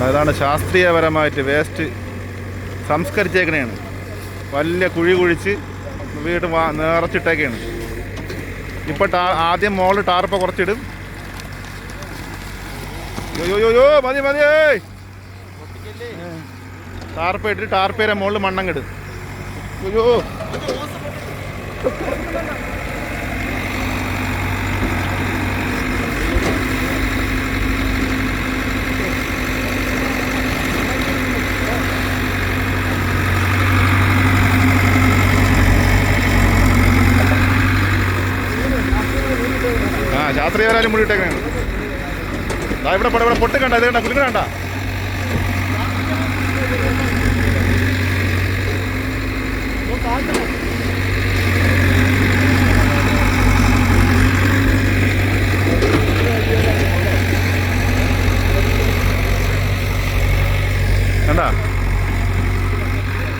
ഉണ്ട്. അതാണ് ശാസ്ത്രീയപരമായിട്ട് വേസ്റ്റ് സംസ്കരിച്ചേക്കണേണ്. വലിയ കുഴി കുഴിച്ച് വീട് നിറച്ചിട്ടേക്കാണ്. ഇപ്പം ടാ- ആദ്യം മോൾ ടാർപ്പ കുറച്ചിടും. യോ, യോ, യോ, യോ, മതി മതി. ടാർപ്പ ഇട്ടിട്ട് ടാർപ്പേരെ മുകളിൽ മണ്ണങ്ങിടും അയ്യോ ആ ശാസ്ത്രീയവരാലും മുടി ഇട്ടേക്കാണ് ദാ ഇവിടെ ഇവിടെ പൊട്ട് കണ്ട ഇത് കണ്ട കുലുക്കണ കണ്ട. കണ്ട?